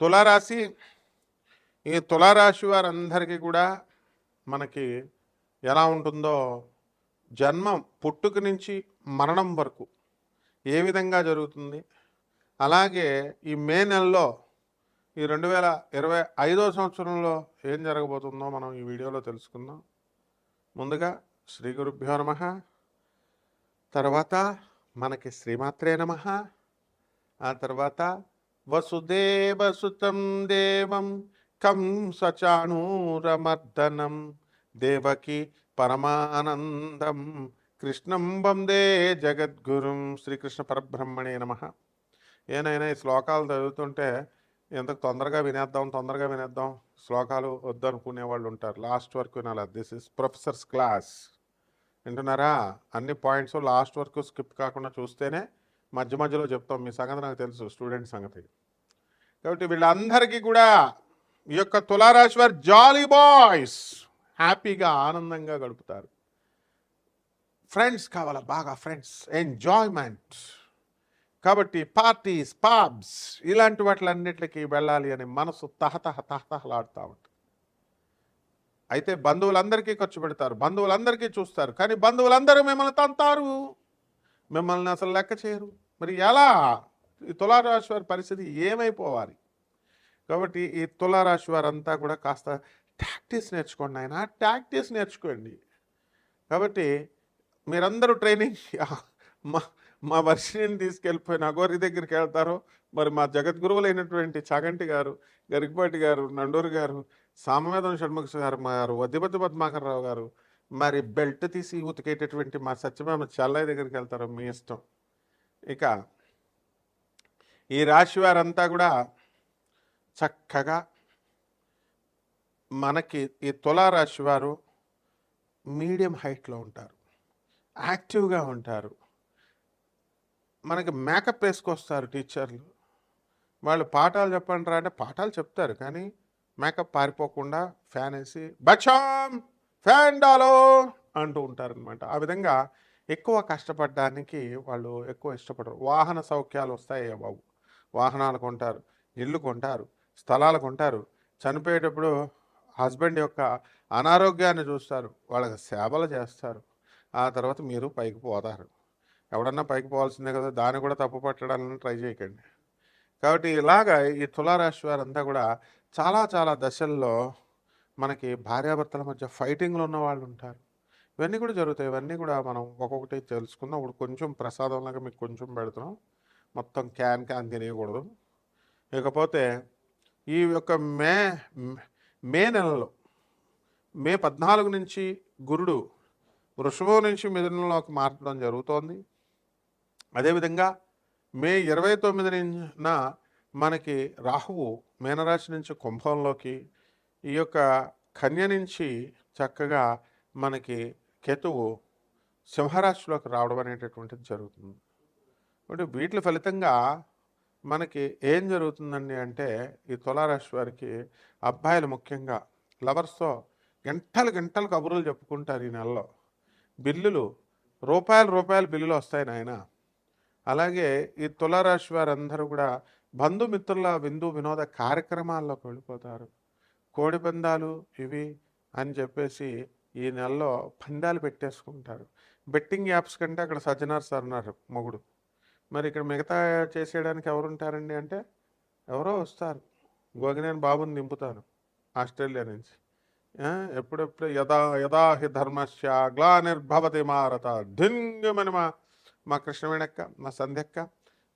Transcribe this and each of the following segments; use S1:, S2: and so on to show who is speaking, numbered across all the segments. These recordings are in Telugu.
S1: తులారాశి ఈ తులారాశి వారందరికీ కూడా మనకి ఎలా ఉంటుందో జన్మం పుట్టుక నుంచి మరణం వరకు ఏ విధంగా జరుగుతుంది? అలాగే ఈ మే నెలలో ఈ రెండు వేల ఇరవై ఐదో సంవత్సరంలో ఏం జరగబోతుందో మనం ఈ వీడియోలో తెలుసుకుందాం. ముందుగా శ్రీ గురుభ్యో నమ. తర్వాత మనకి శ్రీమాత్రే నమ. ఆ తర్వాత వసుదేవసుతం దేవం కం సచాణూరమర్దనం దేవకి పరమానందం. కృష్ణం వందే జగద్గురుం. శ్రీకృష్ణ పరబ్రహ్మణే నమ. ఏనైనా ఈ శ్లోకాలు చదువుతుంటే ఎంత తొందరగా వినేద్దాం తొందరగా వినేద్దాం. శ్లోకాలు వద్దనుకునే వాళ్ళు ఉంటారు. లాస్ట్ వరకు వినాలి? దిస్ ఇస్ ప్రొఫెసర్స్ క్లాస్ వింటున్నారా? అన్ని పాయింట్స్ లాస్ట్ వరకు స్కిప్ కాకుండా చూస్తేనే మధ్య మధ్యలో చెప్తాం. మీ సంగతి నాకు తెలుసు. స్టూడెంట్ సంగతి. కాబట్టి వీళ్ళందరికీ కూడా ఈ యొక్క తులారాశి వారు జాలీ బాయ్స్ హ్యాపీగా ఆనందంగా గడుపుతారు. ఫ్రెండ్స్ కావాలా? బాగా ఫ్రెండ్స్. ఎంజాయ్మెంట్. కాబట్టి పార్టీస్ పాబ్స్ ఇలాంటి వాటిలన్నిటికీ వెళ్ళాలి అని మనసు తహతహ తహతహలాడుతూ ఉంటుంది. అయితే బంధువులందరికీ ఖర్చు పెడతారు. బంధువులందరికీ చూస్తారు. కానీ బంధువులందరూ మిమ్మల్ని తంతారు. మిమ్మల్ని అసలు లెక్క చేయరు. మరి ఎలా? తులారాశి వారి పరిస్థితి ఏమైపోవాలి? కాబట్టి ఈ తులారాశి వారంతా కూడా కాస్త ట్యాక్టీస్ నేర్చుకోండి ఆయన ట్యాక్టీస్ నేర్చుకోండి. కాబట్టి మీరందరూ ట్రైనింగ్ మా మా వర్షిని తీసుకెళ్ళిపోయిన అగోరి దగ్గరికి వెళ్తారో మరి మా జగద్గురువులైనటువంటి చాగంటి గారు గరికపాటి గారు నండూరు గారు సామవేదం షణ్ముఖ గారు గారు వద్దిపతి పద్మాకర్రావు గారు మరి బెల్ట్ తీసి ఉతికేటటువంటి మా సత్యమేమ చల్లయ్య దగ్గరికి వెళ్తారో మీ ఇష్టం. ఇక ఈ రాశి వారంతా కూడా చక్కగా మనకి ఈ తులారాశి వారు మీడియం హైట్లో ఉంటారు. యాక్టివ్గా ఉంటారు. మనకి మేకప్ వేసుకొస్తారు టీచర్లు. వాళ్ళు పాఠాలు చెప్పండి రా అంటే పాఠాలు చెప్తారు కానీ మేకప్ పారిపోకుండా ఫ్యాన్ వేసి బచాం ఫ్యాన్ డాలో అంటూ ఉంటారనమాట ఆ విధంగా ఎక్కువ కష్టపడడానికి వాళ్ళు ఎక్కువ ఇష్టపడరు. వాహన సౌఖ్యాలు వస్తాయి బాబు వాహనాలు కొంటారు ఇల్లు కొంటారు స్థలాలు కొంటారు. చనిపోయేటప్పుడు హస్బెండ్ యొక్క అనారోగ్యాన్ని చూస్తారు వాళ్ళకి సేవలు చేస్తారు. ఆ తర్వాత మీరు పైకి పోతారు. ఎవడన్నా పైకి పోవాల్సిందే కదా దాన్ని కూడా తప్పు పట్టడానికి ట్రై చేయకండి. కాబట్టి ఇలాగ ఈ తులారాశి వారంతా కూడా చాలా చాలా దశల్లో మనకి భార్యాభర్తల మధ్య ఫైటింగ్లు ఉన్న వాళ్ళు ఉంటారు. ఇవన్నీ కూడా జరుగుతాయి. ఇవన్నీ కూడా మనం ఒక్కొక్కటి తెలుసుకుందాం. ఇప్పుడు కొంచెం ప్రసాదంలాగా మీకు కొంచెం పెడుతున్నాం. మొత్తం క్యాన్ క్యాన్ తినేయకూడదు. ఇకపోతే ఈ యొక్క మే మే నెలలో మే పద్నాలుగు నుంచి గురుడు వృషభం నుంచి మిథునంలోకి మార్చడం జరుగుతోంది. అదేవిధంగా మే ఇరవై తొమ్మిదిన మనకి రాహువు మీనరాశి నుంచి కుంభంలోకి ఈ యొక్క కన్య నుంచి చక్కగా మనకి కేతువు సింహరాశిలోకి రావడం అనేటటువంటిది జరుగుతుంది. అంటే వీటి ఫలితంగా మనకి ఏం జరుగుతుందండి అంటే ఈ తులారాశి వారికి అబ్బాయిలు ముఖ్యంగా లవర్స్తో గంటలు గంటలు కబుర్లు చెప్పుకుంటారు ఈ నెలలో. బిల్లులు రూపాయలు రూపాయలు బిల్లులు వస్తాయి నాయన. అలాగే ఈ తులారాశి వారందరూ కూడా బంధుమిత్రుల విందు వినోద కార్యక్రమాల్లోకి వెళ్ళిపోతారు. కోడిపందాలు ఇవి అని చెప్పేసి ఈ నెలలో పందాలు పెట్టేసుకుంటారు. బెట్టింగ్ యాప్స్ కంటే అక్కడ సజ్జనార్ సార్ ఉన్నారు మొగుడు. మరి ఇక్కడ మిగతా చేసేయడానికి ఎవరు ఉంటారండి అంటే ఎవరో వస్తారు. గోగినేని బాబుని నింపుతాను ఆస్ట్రేలియా నుంచి. ఎప్పుడెప్పుడు యదా యదాహి ధర్మస్య గ్లానిర్భవతి మారత ఢింగమని మా మా కృష్ణవేణక్క మా సంధ్యక్క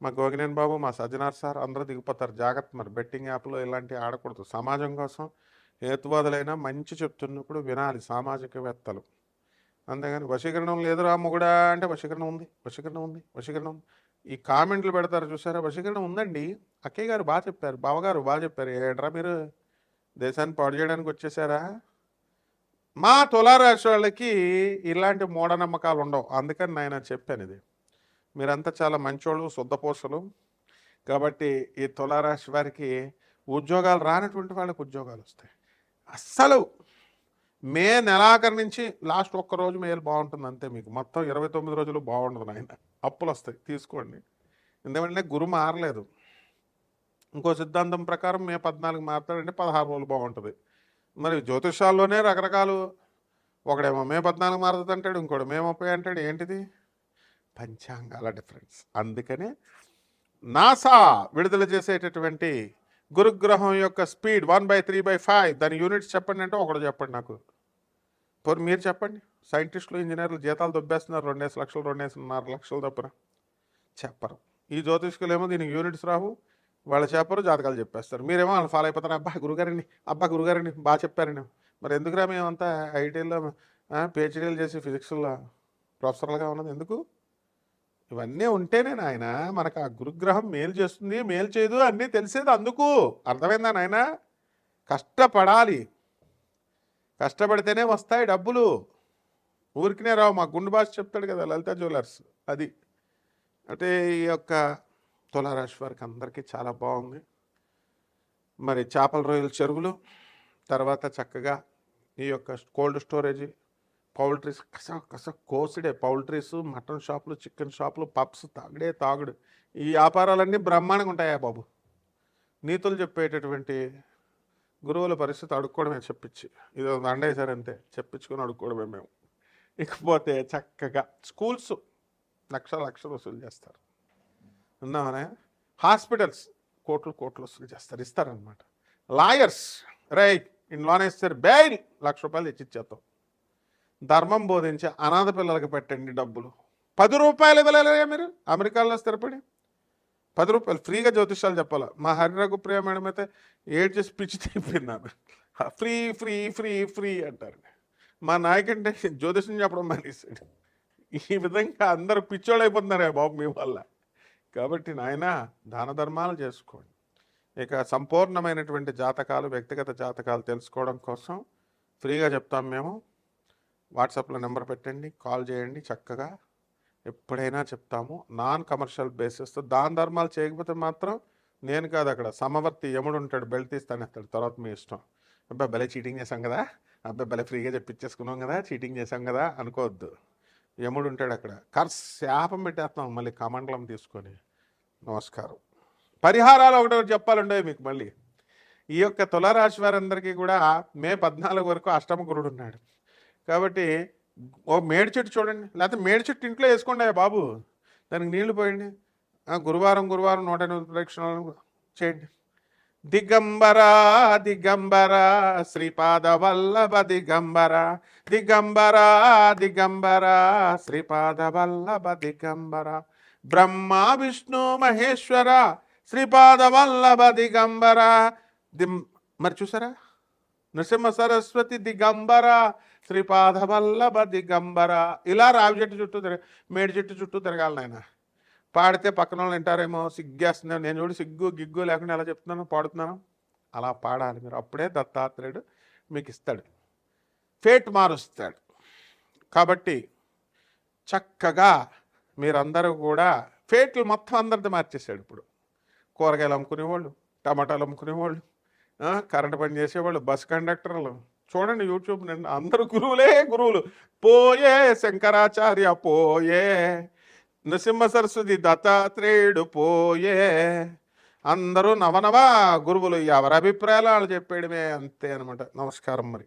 S1: మా గోగినేని బాబు మా సజ్జనార్ సార్ అందరూ దిగిపోతారు. జాగ్రత్త మరి బెట్టింగ్ యాప్లో ఇలాంటివి ఆడకూడదు. సమాజం కోసం హేతువాదులైనా మంచి చెప్తున్నప్పుడు వినాలి సామాజికవేత్తలు. అంతేగాని వశీకరణం లేదురా మొగుడా అంటే వశీకరణం ఉంది వశీకరణం ఉంది వశీకరణం ఈ కామెంట్లు పెడతారు చూసారా? వశీకరణం ఉందండి. అక్కయ్య గారు బాగా చెప్పారు. బావగారు బాగా చెప్పారు. ఏంట్రా మీరు? దేశాన్ని పాడు చేయడానికి వచ్చేసారా? మా తులారాశి వాళ్ళకి ఇలాంటి మూఢనమ్మకాలు ఉండవు. అందుకని నేను చెప్పాను ఇది. మీరంతా చాలా మంచోళ్ళు శుద్ధపోసలు కాబట్టి ఈ తులారాశి వారికి ఉద్యోగాలు రానటువంటి వాళ్ళకి ఉద్యోగాలు వస్తాయి. అస్సలు మే నెలాఖరు నుంచి లాస్ట్ ఒక్క రోజు మేలు బాగుంటుంది అంతే మీకు. మొత్తం ఇరవై తొమ్మిది రోజులు బాగుండదు నాయన. అప్పులు వస్తాయి తీసుకోండి. ఎందుకంటే గురు మారలేదు. ఇంకో సిద్ధాంతం ప్రకారం మే పద్నాలుగు మారుతాడంటే పదహారు రోజులు బాగుంటుంది. మరి జ్యోతిషాల్లోనే రకరకాలు ఒకడేమో మే పద్నాలుగు మారుతుంది అంటాడు ఇంకోటి మే ముప్పై అంటాడు. ఏంటిది? పంచాంగాల డిఫరెన్స్. అందుకనే నాసా విడుదల చేసేటటువంటి గురుగ్రహం యొక్క speed one by three by five. దాని యూనిట్స్ చెప్పండి అంటే ఒకడు చెప్పండి నాకు. పోనీ మీరు చెప్పండి. సైంటిస్టులు ఇంజనీర్లు జీతాలు దొబ్బేస్తున్నారు. రెండేసి లక్షలు రెండేసిన్నర లక్షలు తప్పున. చెప్పరు. ఈ జ్యోతిష్కులేమో దీనికి యూనిట్స్ రావు. వాళ్ళు చెప్పరు జాతకాలు చెప్పేస్తారు. మీరేమో వాళ్ళు ఫాలో అయిపోతారు. అబ్బా గురుగారిని అబ్బా గురుగారిని బాగా చెప్పారండి మరి ఎందుకురా మేమంతా ఐటీలో పిహెచ్డీలు చేసి ఫిజిక్స్లో ప్రొఫెసర్లుగా ఉన్నది? ఎందుకు? ఇవన్నీ ఉంటేనే నాయన మనకు ఆ గురుగ్రహం మేలు చేస్తుంది మేలు చేయదు అన్నీ తెలిసేది అందుకు. అర్థమైందా నాయన? కష్టపడాలి. కష్టపడితేనే వస్తాయి డబ్బులు. ఊరికినే రావు మా గుండు భాష చెప్తాడు కదా లలిత జ్యువెలర్స్. అది. అంటే ఈ యొక్క తులారాశి వారికి అందరికీ చాలా బాగుంది. మరి చేపల రొయ్యల చెరువులు తర్వాత చక్కగా ఈ యొక్క కోల్డ్ స్టోరేజ్ పౌల్ట్రీస్ కస కస కోసిడే పౌల్ట్రీస్ మటన్ షాపులు చికెన్ షాపులు పబ్స్ తాగుడే తాగుడు. ఈ వ్యాపారాలన్నీ బ్రహ్మాండంగా ఉంటాయా బాబు? నీతులు చెప్పేటటువంటి గురువుల పరిస్థితి అడుక్కోవడమే చెప్పించి. ఇది అండేశారంతే చెప్పించుకొని అడుక్కోవడమే మేము. ఇకపోతే చక్కగా స్కూల్స్ లక్ష లక్షలు వసూలు చేస్తారు. ఉన్నామనే హాస్పిటల్స్ కోట్లు కోట్లు వసూలు చేస్తారు ఇస్తారనమాట లాయర్స్ రైట్ ఇన్ ఇస్తారు బెయిల్ లక్ష రూపాయలు తెచ్చి ఇచ్చేస్తాం ధర్మం బోధించి అనాథ పిల్లలకి పెట్టండి డబ్బులు. పది రూపాయలు ఇవ్వలేదా మీరు? అమెరికాలో స్థిరపడి? పది రూపాయలు ఫ్రీగా జ్యోతిష్యాలు చెప్పాలి? మా హరిరఘు ప్రియ మేడం అయితే ఏడ్ చేసి పిచ్చి తెప్పిన్నాను ఫ్రీ ఫ్రీ ఫ్రీ ఫ్రీ అంటారు. మా నాయకంటే జ్యోతిష్యం చెప్పడం మానేసాడు ఈ విధంగా అందరూ పిచ్చోళ్ళు బాబు మీ వల్ల. కాబట్టి నాయన దాన ధర్మాలు చేసుకోండి. ఇక సంపూర్ణమైనటువంటి జాతకాలు వ్యక్తిగత జాతకాలు తెలుసుకోవడం కోసం ఫ్రీగా చెప్తాం మేము. వాట్సాప్లో నెంబర్ పెట్టండి కాల్ చేయండి చక్కగా. ఎప్పుడైనా చెప్తాము. నాన్ కమర్షియల్ బేసిస్తో దాన ధర్మాలు చేయకపోతే మాత్రం నేను కాదు అక్కడ. సమవర్తి యముడు ఉంటాడు బెల్ట్ తీస్తాను ఇస్తాడు తర్వాత మీ ఇష్టం. అబ్బాయి భలే చీటింగ్ చేసాం కదా. అబ్బాయి భలే ఫ్రీగా చెప్పించేసుకున్నాం కదా. చీటింగ్ చేసాం కదా. అనుకోవద్దు. యముడు ఉంటాడు అక్కడ. కర్స్ శాపం పెట్టేస్తాం మళ్ళీ కమండలం తీసుకొని. నమస్కారం. పరిహారాలు ఒకటి ఒకటి చెప్పాలండే మీకు మళ్ళీ. ఈ యొక్క తులారాశి వారందరికీ కూడా మే పద్నాలుగు వరకు అష్టమ గురుడు ఉన్నాడు. కాబట్టి ఓ మేడి చెట్టు చూడండి. లేకపోతే మేడి చెట్టు ఇంట్లో వేసుకోండి అయ్యా బాబు. దానికి నీళ్ళు పోయండి. ఆ, గురువారం గురువారం నూట ఎనిమిది ప్రదక్షిణాలు చేయండి. దిగంబరా దిగంబర శ్రీపాద వల్లభ దిగంబరా దిగంబరా దిగంబర శ్రీపాద వల్లభ దిగంబర. బ్రహ్మ విష్ణు మహేశ్వర శ్రీపాద వల్లభ దిగంబరా. ది మరి చూసారా? నృసింహ సరస్వతి దిగంబర శ్రీపాదవల్లభ దిగంబర. ఇలా రావి చెట్టు చుట్టూ తిరగ మేడి చెట్టు చుట్టూ తిరగాలి నాయన. పాడితే పక్కన వాళ్ళు వింటారేమో సిగ్గేస్తున్నాను నేను చూడు సిగ్గు గిగ్గు లేకుండా ఎలా చెప్తున్నాను పాడుతున్నాను. అలా పాడాలి మీరు. అప్పుడే దత్తాత్రేయుడు మీకు ఇస్తాడు. ఫేట్ మారుస్తాడు. కాబట్టి చక్కగా మీరందరూ కూడా ఫేట్లు మొత్తం అందరిది మార్చేసాడు ఇప్పుడు. కూరగాయలు అమ్ముకునేవాళ్ళు టమాటాలు అమ్ముకునేవాళ్ళు కరెంట్ పని చేసేవాళ్ళు బస్ కండక్టర్లు. చూడండి యూట్యూబ్ నిన్న అందరు గురువులే గురువులు. పోయే శంకరాచార్య పోయే నృసింహ సరస్వతి దత్తాత్రేయుడు పోయే. అందరూ నవనవ గురువులు ఎవరి అభిప్రాయాలు వాళ్ళు చెప్పేయడమే అంతే అనమాట నమస్కారం మరి.